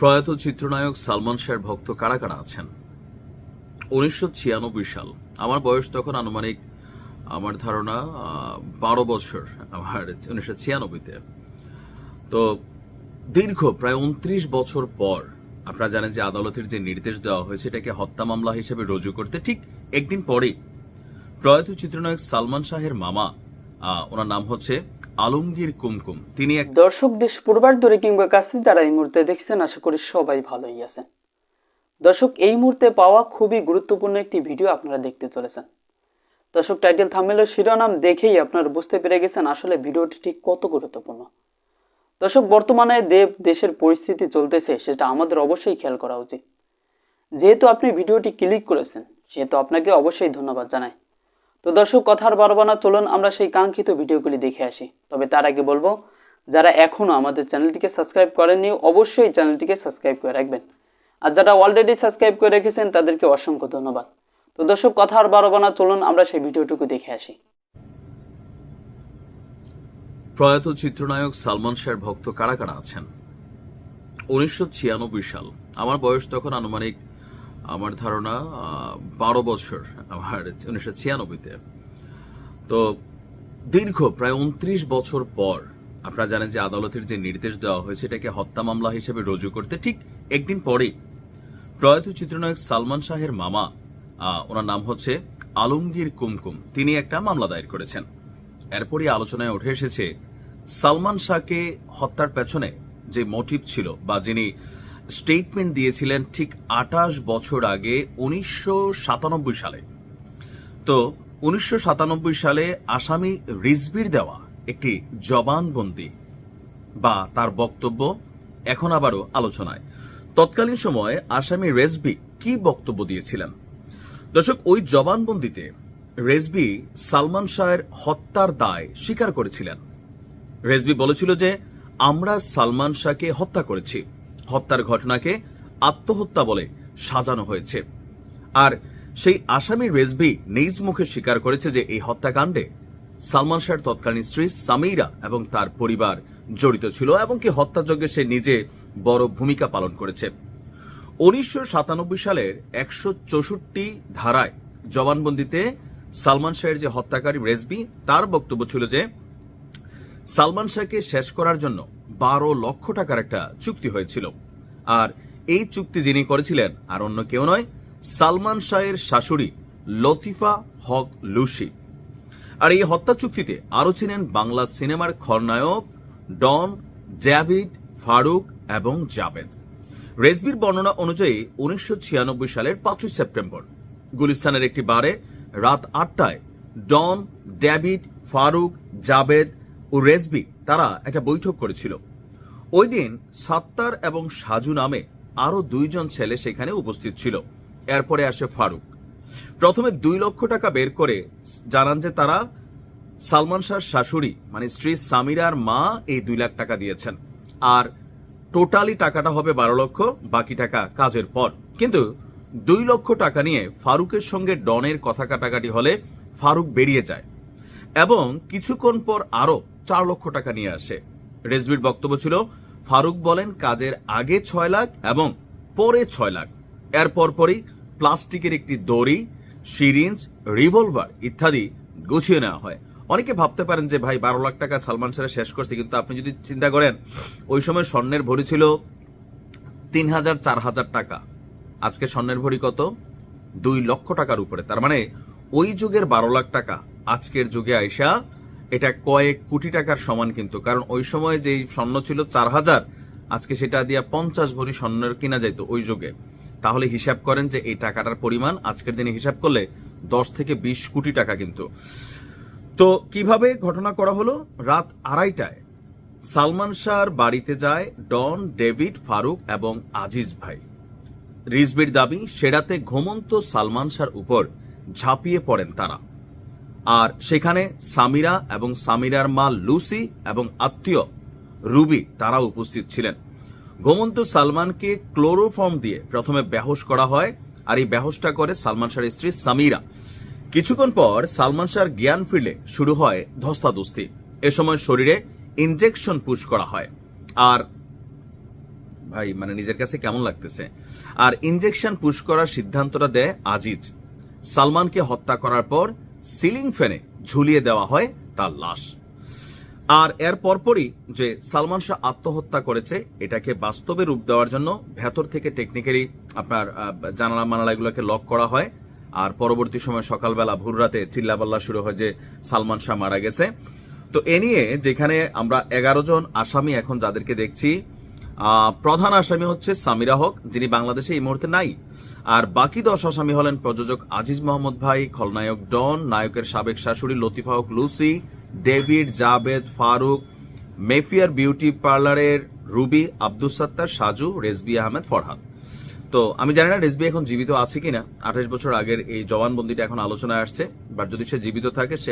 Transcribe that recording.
প্রয়াত চিত্রনায়ক সালমান শাহের ভক্ত কারা কারা আছেন? উনিশশো ছিয়ানব্বই সাল। আমার বয়স তখন আনুমানিক আমার ধারণা বারো বছর আমার উনিশশো ছিয়ানব্বইতে। তো দীর্ঘ প্রায় উনত্রিশ বছর পর আপনারা জানেন যে আদালতের যে নির্দেশ দেওয়া হয়েছে, এটাকে হত্যা মামলা হিসেবে রুজু করতে ঠিক একদিন পরেই প্রয়াত চিত্রনায়ক সালমান শাহের মামা ওনার নাম হচ্ছে আলমগীর কুমকুম, তিনি এক দর্শক দেশ পূর্বার ধরে কিংবা কাছে যারা এই মুহূর্তে দেখছেন, আশা করি সবাই ভালোই আছেন। দর্শক, এই মুহূর্তে পাওয়া খুবই গুরুত্বপূর্ণ একটি ভিডিও আপনারা দেখতে চলেছেন। দর্শক টাইটেল থামেলের শিরোনাম দেখেই আপনারা বুঝতে পেরে গেছেন আসলে ভিডিওটি ঠিক কত গুরুত্বপূর্ণ। দর্শক, বর্তমানে দেব দেশের পরিস্থিতি চলতেছে, সেটা আমাদের অবশ্যই খেয়াল করা উচিত। যেহেতু আপনি ভিডিওটি ক্লিক করেছেন, সেহেতু আপনাকে অবশ্যই ধন্যবাদ জানাই। তো দর্শক, কথার না চলুন আমরা সেই কাঙ্ক্ষিত ভিডিওগুলি দেখে আসি। তবে তার আগে বলব, যারা এখনও আমাদের চ্যানেলটিকে সাবস্ক্রাইব করেননি, অবশ্যই চ্যানেলটিকে সাবস্ক্রাইব করে রাখবেন। আর যারা অলরেডি সাবস্ক্রাইব করে রেখেছেন, তাদেরকে অসংখ্য ধন্যবাদ। তো দর্শক কথা আর চলুন আমরা সেই ভিডিওটুকু দেখে আসি। প্রয়াত চিত্রনায়ক সালমান শাহের ভক্ত কারা কারা আছেন? উনিশশো ছিয়ানব্বই সাল। আমার বয়স তখন আনুমানিক আমার ধারণা বারো বছর, আমার উনিশশো ছিয়ানব্বইতে। তো দীর্ঘ প্রায় উনত্রিশ বছর পর আপনারা জানেন যে আদালতের যে নির্দেশ দেওয়া হয়েছে, এটাকে হত্যা মামলা হিসেবে রুজু করতে ঠিক একদিন পরেই প্রয়াত চিত্রনায়ক সালমান শাহের মামা ওনার নাম হচ্ছে আলমগীর কুমকুম। তিনি একটা মামলা দায়ের করেছেন। এরপরই আলোচনায় উঠে এসেছে, সালমান শাহকে হত্যার পেছনে যে মোটিভ ছিল বা যিনি স্টেটমেন্ট দিয়েছিলেন ঠিক আটাশ বছর আগে, উনিশশো সাতানব্বই সালে। তো উনিশশো সাতানব্বই সালে আসামি রিজবির দেওয়া একটি জবানবন্দি বা তার বক্তব্য এখন আবারও আলোচনায়। তৎকালীন সময়ে আসামি রেজবি কি বক্তব্য দিয়েছিলেন? দর্শক, ওই জবানবন্দিতে রেজবি সালমান শাহের হত্যার দায় স্বীকার করেছিলেন। রেজবি বলেছিল যে, আমরা সালমান শাহকে হত্যা করেছি। হত্যার ঘটনাকে আত্মহত্যা বলে সাজানো হয়েছে। আর সেই আসামি রেজবি নিজ মুখে স্বীকার করেছে যে এই হত্যাকাণ্ডে সালমান শাহের তৎকালীন স্ত্রী সামিরা এবং তার পরিবার জড়িত ছিল এবং কি হত্যাযজ্ঞে সে নিজে বড় ভূমিকা পালন করেছে। উনিশশো সাতানব্বই সালের একশো চৌষট্টি ধারায় জবানবন্দিতে সালমান শাহের যে হত্যাকারী রেজবি তার বক্তব্য ছিল যে সালমান শাহকে শেষ করার জন্য বারো লক্ষ টাকার একটা চুক্তি হয়েছিল। আর এই চুক্তি যিনি করেছিলেন, আর অন্য কেউ নয়, সালমান শাহের শাশুড়ি লতিফা হক লুসি আর এই হত্যা চুক্তিতে আরও ছিলেন বাংলা সিনেমার খলনায়ক ডন ডেভিড ফারুক এবং জাবেদ। রেজবির বর্ণনা অনুযায়ী উনিশশো ছিয়ানব্বই সালের পাঁচই সেপ্টেম্বর, গুলিস্তানের একটি বারে রাত আটটায় ডন ডেভিড ফারুক, জাবেদ ও রেজবি তারা একটা বৈঠক করেছিল। ওই দিন সাত্তার এবং সাজু নামে আরও দুইজন ছেলে সেখানে উপস্থিত ছিল। এরপরে আসে ফারুক। প্রথমে দুই লক্ষ টাকা বের করে জানান যে তারা সালমান শাহর শাশুড়ি মানে স্ত্রী সামিরার মা, এই দুই লাখ টাকা দিয়েছেন। আর টোটালি টাকাটা হবে বারো লক্ষ, বাকি টাকা কাজের পর। কিন্তু দুই লক্ষ টাকা নিয়ে ফারুকের সঙ্গে ডনের কথা কাটাকাটি হলে ফারুক বেরিয়ে যায় এবং কিছুক্ষণ পর আরও চার লক্ষ টাকা নিয়ে আসে। রেজবির বক্তব্য ছিল ফারুক বলেন কাজের আগে ছয় লাখ এবং পরে ছয় লাখ। এর পরপরই প্লাস্টিকের একটি দড়ি, সিরিঞ্জ, রিভলভার ইত্যাদি গুছিয়ে নেওয়া হয়। অনেকে ভাবতে পারেন যে, ভাই, বারো লাখ টাকা সালমান শাহ শেষ করছে। কিন্তু আপনি যদি চিন্তা করেন, ওই সময় স্বর্ণের ভরি ছিল তিন হাজার চার হাজার টাকা। আজকে স্বর্ণের ভরি কত? দুই লক্ষ টাকার উপরে। তার মানে ওই যুগের বারো লাখ টাকা আজকের যুগে আইসা এটা কয়েক কোটি টাকার সমান কিন্তু। কারণ ওই সময় যেই স্বর্ণ ছিল চার হাজার, আজকে সেটা দিয়া পঞ্চাশ ভরি স্বর্ণের কিনা যাইতো ওই যুগে। তাহলে হিসাব করেন যে এই টাকাটার পরিমাণ আজকের দিনে হিসাব করলে দশ থেকে বিশ কোটি টাকা কিন্তু। তো কীভাবে ঘটনা করা হলো? রাত আড়াইটায়। সালমান শাহর বাড়িতে যায় ডন ডেভিড ফারুক এবং আজিজ ভাই। রিজবির দাবি, সেরাতে ঘুমন্ত সালমান শাহর উপর ঝাঁপিয়ে পড়েন তারা। আর সেখানে সামিরা এবং সামিরার মা লুসি এবং আত্মীয় রুবি তারা উপস্থিত ছিলেন। ঘুমন্ত সালমানকে ক্লোরোফর্ম দিয়ে প্রথমে বেহোশ করা হয় আর এই বেহোশটা করে সালমান শাহর স্ত্রী সামিরা। কিছুক্ষণ পর সালমান শাহর জ্ঞান ফিরলে শুরু হয় ধস্তাধস্তি। এ সময় শরীরে ইনজেকশন পুশ করা হয়। আর ভাই মানে নিজের কাছে কেমন লাগতেছে? আর ইনজেকশন পুশ করার সিদ্ধান্তটা দেয় আজিজ। সালমানকে হত্যা করার পর সিলিং ফ্যানে ঝুলিয়ে দেওয়া হয় তার লাশ। আর এর পরপরই যে সালমান শাহ আত্মহত্যা করেছে, এটাকে বাস্তবে রূপ দেওয়ার জন্য ভেতর থেকে টেকনিক্যালি আপনার জানালা মানালা এগুলোকে লক করা হয়। আর পরবর্তী সময় সকালবেলা ভোর রাতে চিল্লাপাল্লা শুরু হয় যে সালমান শাহ মারা গেছে। তো এ নিয়ে যেখানে আমরা এগারো জন আসামি এখন যাদেরকে দেখছি প্রধান আসামি হচ্ছে সামিরা হক, যিনি বাংলাদেশে এই মুহূর্তে নাই। আর বাকি দশ আসামি হলেন প্রযোজক আজিজ মোহাম্মদ ভাই, খলনায়ক ডন, নায়কের সাবেক শাশুড়ি Latifa Haque, Lucy, David Javed Faruk, Mayfair beauty parlour Ruby, Abdus Sattar, Saju, Rezvi Ahmed, Farhad. তো আমি জানি না রেজবি এখন জীবিত আছে কিনা। আঠাশ বছর আগের এই জবানবন্দিটা এখন আলোচনায় আসছে, বাট যদি সে জীবিত থাকে, সে